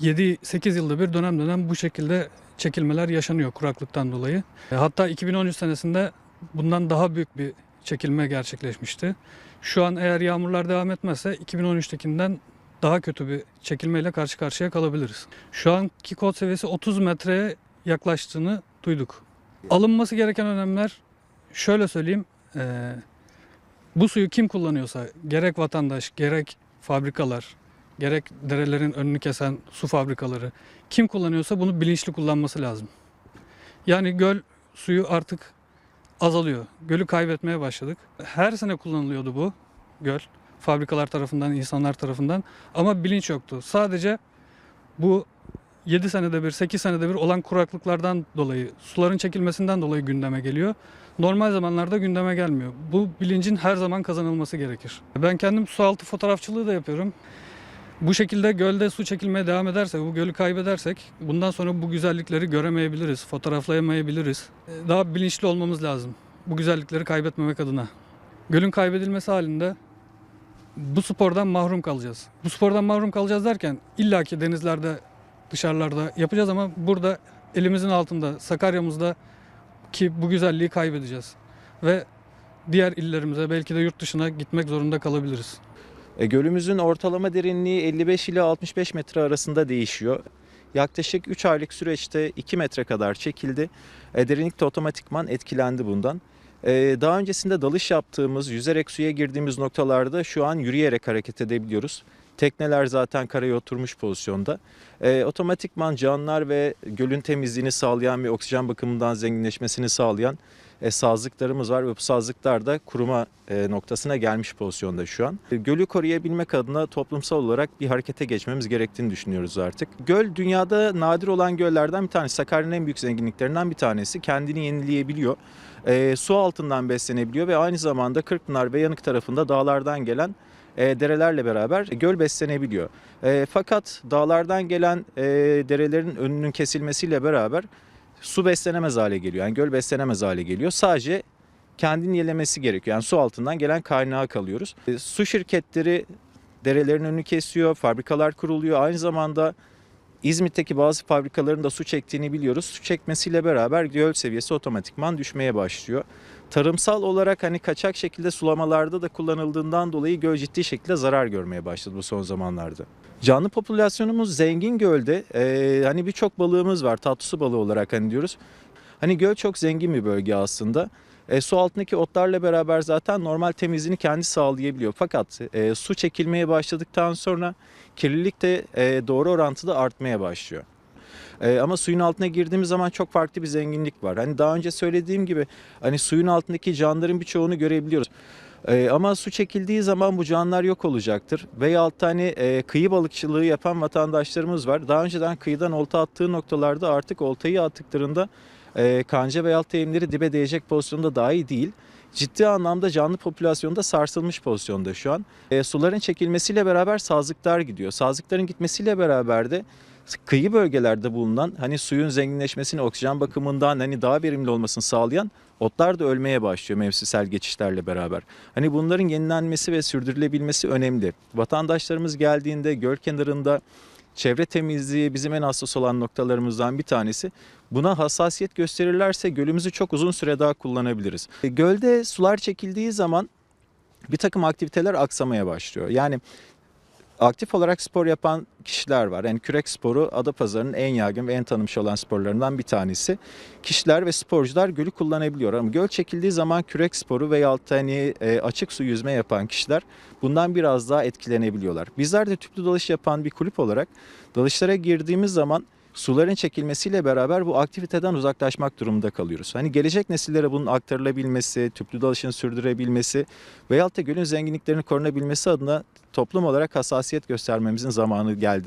7-8 yılda bir dönem dönem bu şekilde çekilmeler yaşanıyor kuraklıktan dolayı. E, Hatta 2013 senesinde bundan daha büyük bir çekilme gerçekleşmişti. Şu an eğer yağmurlar devam etmezse 2013'tekinden daha kötü bir çekilmeyle karşı karşıya kalabiliriz. Şu anki kod seviyesi 30 metreye yaklaştığını duyduk. Alınması gereken önlemler şöyle söyleyeyim. e, bu suyu kim kullanıyorsa gerek vatandaş gerek fabrikalar gerek derelerin önünü kesen su fabrikaları kim kullanıyorsa bunu bilinçli kullanması lazım. Yani göl suyu artık azalıyor. Gölü kaybetmeye başladık. Her sene kullanılıyordu bu göl. Fabrikalar tarafından, insanlar tarafından ama bilinç yoktu. Sadece bu 7 senede bir, 8 senede bir olan kuraklıklardan dolayı, suların çekilmesinden dolayı gündeme geliyor. Normal zamanlarda gündeme gelmiyor. Bu bilincin her zaman kazanılması gerekir. Ben kendim su altı fotoğrafçılığı da yapıyorum. Bu şekilde gölde su çekilmeye devam ederse, bu gölü kaybedersek bundan sonra bu güzellikleri göremeyebiliriz, fotoğraflayamayabiliriz. Daha bilinçli olmamız lazım bu güzellikleri kaybetmemek adına. Gölün kaybedilmesi halinde bu spordan mahrum kalacağız. Bu spordan mahrum kalacağız derken illaki denizlerde, dışarılarda yapacağız ama burada elimizin altında, Sakarya'mızda ki bu güzelliği kaybedeceğiz. Ve diğer illerimize belki de yurt dışına gitmek zorunda kalabiliriz. E, gölümüzün ortalama derinliği 55 ile 65 metre arasında değişiyor. Yaklaşık 3 aylık süreçte 2 metre kadar çekildi. E, derinlik de otomatikman etkilendi bundan. E, daha öncesinde dalış yaptığımız, yüzerek suya girdiğimiz noktalarda şu an yürüyerek hareket edebiliyoruz. Tekneler zaten karaya oturmuş pozisyonda. E, otomatikman canlılar ve gölün temizliğini sağlayan ve oksijen bakımından zenginleşmesini sağlayan e, sazlıklarımız var ve bu sazlıklar da kuruma e, noktasına gelmiş pozisyonda şu an. E, Gölü koruyabilmek adına toplumsal olarak bir harekete geçmemiz gerektiğini düşünüyoruz artık. Göl dünyada nadir olan göllerden bir tanesi. Sakarya'nın en büyük zenginliklerinden bir tanesi. Kendini yenileyebiliyor. E, su altından beslenebiliyor ve aynı zamanda Kırkpınar ve Yanık tarafında dağlardan gelen e, derelerle beraber göl beslenebiliyor. E, fakat dağlardan gelen e, derelerin önünün kesilmesiyle beraber su beslenemez hale geliyor. Yani göl beslenemez hale geliyor. Sadece kendini yelemesi gerekiyor. Yani su altından gelen kaynağa kalıyoruz. E, su şirketleri derelerin önünü kesiyor, fabrikalar kuruluyor. Aynı zamanda İzmit'teki bazı fabrikaların da su çektiğini biliyoruz. Su çekmesiyle beraber göl seviyesi otomatikman düşmeye başlıyor. Tarımsal olarak hani kaçak şekilde sulamalarda da kullanıldığından dolayı göl ciddi şekilde zarar görmeye başladı bu son zamanlarda. Canlı popülasyonumuz zengin gölde. Ee, hani birçok balığımız var tatlı su balığı olarak hani diyoruz. Hani göl çok zengin bir bölge aslında. E, su altındaki otlarla beraber zaten normal temizliğini kendi sağlayabiliyor. Fakat e, su çekilmeye başladıktan sonra kirlilik de e, doğru orantıda artmaya başlıyor. E, ama suyun altına girdiğimiz zaman çok farklı bir zenginlik var. Hani daha önce söylediğim gibi hani suyun altındaki canlıların birçoğunu görebiliyoruz. E, ama su çekildiği zaman bu canlılar yok olacaktır. Veyahut da hani e, kıyı balıkçılığı yapan vatandaşlarımız var. Daha önceden kıyıdan olta attığı noktalarda artık oltayı attıklarında e, kanca veyahut da yemleri dibe değecek pozisyonda dahi değil. Ciddi anlamda canlı popülasyonda sarsılmış pozisyonda şu an. E, suların çekilmesiyle beraber sazlıklar gidiyor. Sazlıkların gitmesiyle beraber de kıyı bölgelerde bulunan hani suyun zenginleşmesini oksijen bakımından hani daha verimli olmasını sağlayan otlar da ölmeye başlıyor mevsimsel geçişlerle beraber. Hani bunların yenilenmesi ve sürdürülebilmesi önemli. Vatandaşlarımız geldiğinde göl kenarında çevre temizliği bizim en hassas olan noktalarımızdan bir tanesi. Buna hassasiyet gösterirlerse gölümüzü çok uzun süre daha kullanabiliriz. Gölde sular çekildiği zaman bir takım aktiviteler aksamaya başlıyor. Yani aktif olarak spor yapan kişiler var. Yani kürek sporu Adapazarı'nın en yaygın ve en tanınmış olan sporlarından bir tanesi. Kişiler ve sporcular gölü kullanabiliyor. Ama göl çekildiği zaman kürek sporu veya hani e, açık su yüzme yapan kişiler bundan biraz daha etkilenebiliyorlar. Bizler de tüplü dalış yapan bir kulüp olarak dalışlara girdiğimiz zaman suların çekilmesiyle beraber bu aktiviteden uzaklaşmak durumunda kalıyoruz. Hani gelecek nesillere bunun aktarılabilmesi, tüplü dalışın sürdürebilmesi veyahut da gölün zenginliklerini korunabilmesi adına toplum olarak hassasiyet göstermemizin zamanı geldi.